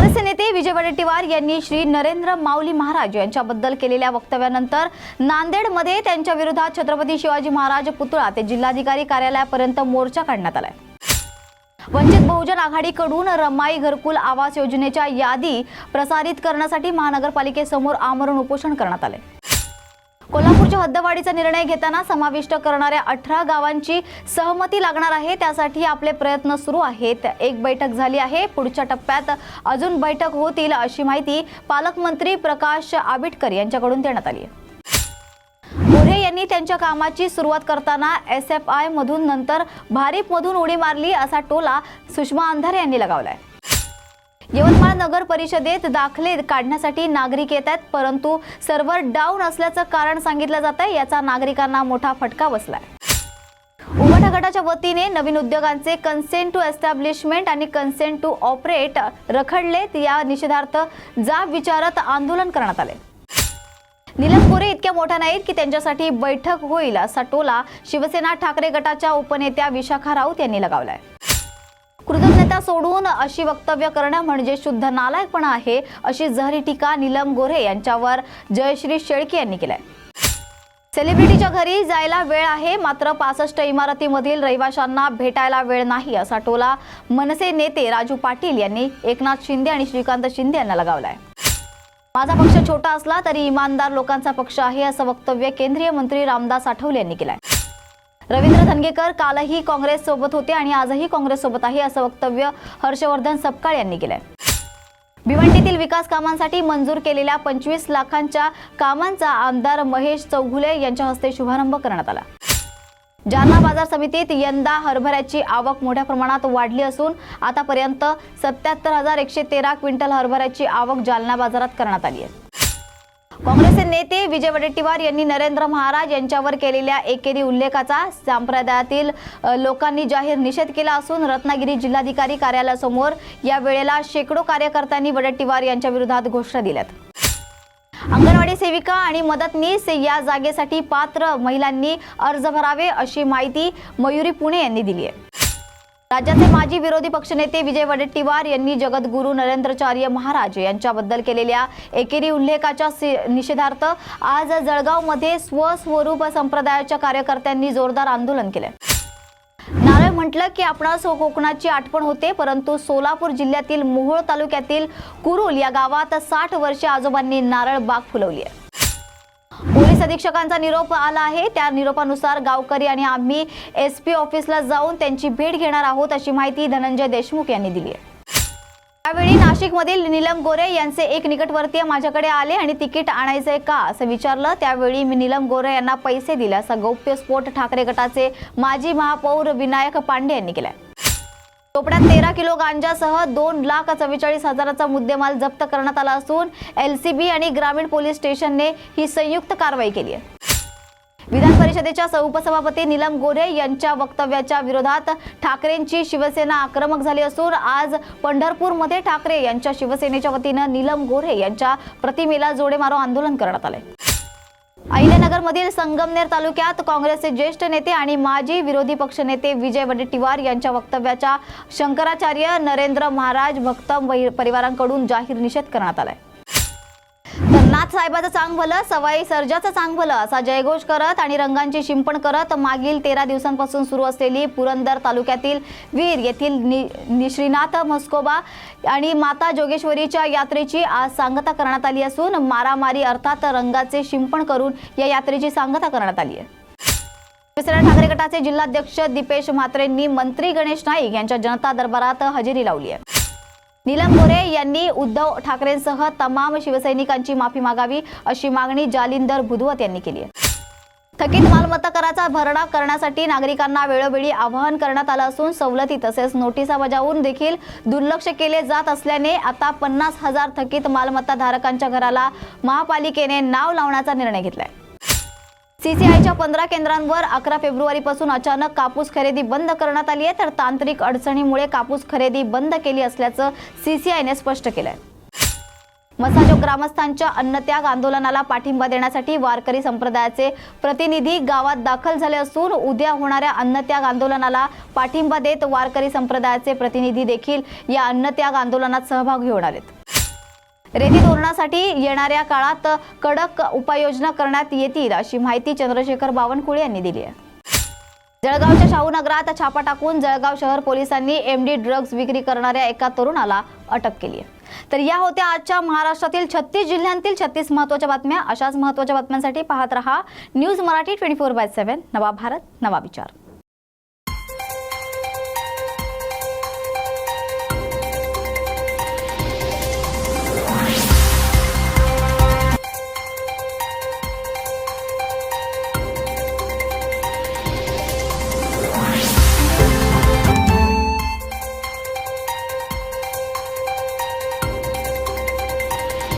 काँग्रेसचे नेते विजय वडेट्टीवार यांनी श्री नरेंद्र माऊली महाराज यांच्याबद्दल केलेल्या वक्तव्यानंतर नांदेडमध्ये त्यांच्या विरोधात छत्रपती शिवाजी महाराज पुतळा ते जिल्हाधिकारी कार्यालयापर्यंत मोर्चा काढण्यात आलाय. वंचित बहुजन आघाडीकडून रमाई घरकुल आवास योजनेच्या यादी प्रसारित करण्यासाठी महानगरपालिकेसमोर आमरण उपोषण करण्यात आले कोल्हापूरच्या हद्दवाढीचा निर्णय घेताना समाविष्ट करणाऱ्या अठरा गावांची सहमती लागणार आहे. त्यासाठी आपले प्रयत्न सुरू आहेत. एक बैठक झाली आहे. पुढच्या टप्प्यात अजून बैठक होतील अशी माहिती पालकमंत्री प्रकाश आबिटकर यांच्याकडून देण्यात आली आहे. मोरे यांनी त्यांच्या कामाची सुरुवात करताना एस एफ आय मधून नंतर भारीप मधून उडी मारली असा टोला सुषमा अंधारे यांनी लगावलाय. नगर परिषदेत दाखले काढण्यासाठी नागरिक येत आहेत परंतु सर्व्हर डाऊन असल्याचं कारण सांगितलं जात आहे याचा नागरिकांना मोठा फटका बसलाय. उभाटा गटाच्या वतीने नवीन उद्योगांचे कन्सेंट टू एस्टॅब्लिशमेंट आणि कन्सेंट टू ऑपरेट रखडलेत. या निषेधार्थ जाब विचारत आंदोलन करण्यात आले नीलम गोरे इतक्या मोठ्या नाहीत की त्यांच्यासाठी बैठक होईल असा टोला शिवसेना ठाकरे गटाच्या उपनेत्या विशाखा राऊत यांनी लगावलाय. कृतज्ञता सोडून अशी वक्तव्य करणं म्हणजे शुद्ध नालायकपणा आहे अशी जहरी टीका नीलम गोरे यांच्यावर जयश्री शेळके यांनी केलाय. सेलिब्रिटीच्या घरी जायला वेळ आहे मात्र पासष्ट इमारतीमधील रहिवाशांना भेटायला वेळ नाही असा टोला मनसे नेते राजू पाटील यांनी एकनाथ शिंदे आणि श्रीकांत शिंदे यांना लगावलाय. माझा पक्ष छोटा असला तरी इमानदार लोकांचा पक्ष आहे असं वक्तव्य केंद्रीय मंत्री रामदास आठवले यांनी केलंय. रवींद्र धनगेकर कालही काँग्रेस सोबत होते आणि आजही काँग्रेस सोबत आहे असं वक्तव्य हर्षवर्धन सपकाळ यांनी केलंय. भिवंडीतील विकास कामांसाठी मंजूर केलेल्या पंचवीस लाखांच्या कामांचा आमदार महेश चौघुले यांच्या हस्ते शुभारंभ करण्यात आला. जालना बाजार समितीत यंदा हरभऱ्याची आवक मोठ्या प्रमाणात वाढली असून आतापर्यंत सत्याहत्तर हजार एकशे तेरा क्विंटल हरभऱ्याची आवक जालना बाजारात करण्यात आली आहे. काँग्रेसचे नेते विजय वडेट्टीवार यांनी नरेंद्र महाराज यांच्यावर केलेल्या एकेरी उल्लेखाचा संप्रदायातील लोकांनी जाहीर निषेध केला असून रत्नागिरी जिल्हाधिकारी कार्यालयासमोर या वेळेला शेकडो कार्यकर्त्यांनी वडेट्टीवार यांच्या विरोधात घोषणा दिल्यात. अंगणवाडी सेविका आणि मदतनीस या जागेसाठी पात्र महिलांनी अर्ज भरावे अशी माहिती मयुरी पुणे यांनी दिली आहे. राज्याचे माजी विरोधी पक्षनेते विजय वडेट्टीवार यांनी जगद्गुरू नरेंद्रचार्य महाराज यांच्याबद्दल केलेल्या एकेरी उल्लेखाच्या निषेधार्थ आज जळगावमध्ये स्वस्वरूप संप्रदायाच्या कार्यकर्त्यांनी जोरदार आंदोलन केले. नारळ म्हटलं की आपणास कोकणाची आठवण होते परंतु सोलापूर जिल्ह्यातील मोहोळ तालुक्यातील कुरुल या गावात साठ वर्षे आजोबांनी नारळ बाग फुलवली आहे. अधीक्षकांचा निरोप आला आहे. त्या निरोपानुसार गावकरी आणि आम्ही एस पी ऑफिसला जाऊन त्यांची भेट घेणार आहोत अशी माहिती धनंजय देशमुख यांनी दिली आहे. त्यावेळी नाशिकमधील नीलम गोरे यांचे एक निकटवर्तीय माझ्याकडे आले आणि तिकीट आणायचंय का असं विचारलं. त्यावेळी मी नीलम गोरे यांना पैसे दिले असा गौप्यस्फोट ठाकरे गटाचे माजी महापौर विनायक पांडे यांनी केलाय. चोपड्यात तेरा किलो गांजासह दोन लाख चव्वेचाळीस हजाराचा मुद्देमाल जप्त करण्यात आला असून एलसीबी आणि ग्रामीण पोलीस स्टेशनने ही संयुक्त कारवाई केली आहे. विधान परिषदेच्या उपसभापती नीलम गोरे यांच्या वक्तव्याच्या विरोधात ठाकरेंची शिवसेना आक्रमक झाली असून आज पंढरपूरमध्ये ठाकरे यांच्या शिवसेनेच्या वतीनं नीलम गोरे यांच्या प्रतिमेला जोडे मारो आंदोलन करण्यात आले अहिल्यानगरमधील संगमनेर तालुक्यात काँग्रेसचे ज्येष्ठ नेते आणि माजी विरोधी पक्षनेते विजय वडेट्टीवार यांच्या वक्तव्याच्या शंकराचार्य नरेंद्र महाराज भक्त परिवारांकडून जाहीर निषेध करण्यात आलाय. नाथ साहेबाचं चांग भलं सवाई सर्जाचं चांग भलं असा जयघोष करत आणि रंगांची शिंपण करत मागील तेरा दिवसांपासून सुरू असलेली पुरंदर तालुक्यातील वीर येथील नि, नि- श्रीनाथ म्हस्कोबा आणि माता जोगेश्वरीच्या यात्रेची आज सांगता करण्यात आली असून मारामारी अर्थात रंगाचे शिंपण करून या यात्रेची सांगता करण्यात आली आहे. शिवसेना ठाकरे गटाचे जिल्हाध्यक्ष दीपेश म्हात्रेंनी मंत्री गणेश नाईक यांच्या जनता दरबारात हजेरी लावली आहे. नीलम गोरे यांनी उद्धव ठाकरेंसह तमाम शिवसैनिकांची माफी मागावी अशी मागणी जालिंदर बुधवत यांनी केली आहे. थकीत मालमत्ता कराचा भरणा करण्यासाठी नागरिकांना वेळोवेळी आवाहन करण्यात आलं असून सवलती तसेच नोटिसा बजावून देखील दुर्लक्ष केले जात असल्याने आता पन्नास हजार थकीत मालमत्ता धारकांच्या घराला महापालिकेने नाव लावण्याचा निर्णय घेतलाय. सीसीआयच्या पंधरा केंद्रांवर अकरा फेब्रुवारीपासून अचानक कापूस खरेदी बंद करण्यात आली आहे. तर तांत्रिक अडचणीमुळे कापूस खरेदी बंद केली असल्याचं सीसीआयने स्पष्ट केलंय. मसाजो ग्रामस्थांच्या अन्नत्याग आंदोलनाला पाठिंबा देण्यासाठी वारकरी संप्रदायाचे प्रतिनिधी गावात दाखल झाले असून उद्या होणाऱ्या अन्नत्याग आंदोलनाला पाठिंबा देत वारकरी संप्रदायाचे प्रतिनिधी देखील या अन्नत्याग आंदोलनात सहभागी होणार आहेत. रेती धोरणासाठी येणाऱ्या काळात कडक उपाययोजना करण्यात येतील अशी माहिती चंद्रशेखर बावनकुळे यांनी दिली आहे. जळगावच्या शाहू नगरात छापा टाकून जळगाव शहर पोलिसांनी एमडी ड्रग्ज विक्री करणाऱ्या एका तरुणाला अटक केली आहे. तर या होत्या आजच्या महाराष्ट्रातील छत्तीस जिल्ह्यांतील छत्तीस महत्त्वाच्या बातम्या. अशाच महत्त्वाच्या बातम्यांसाठी पाहत रहा news Marathi twenty four by seven. नवा भारत नवा विचार.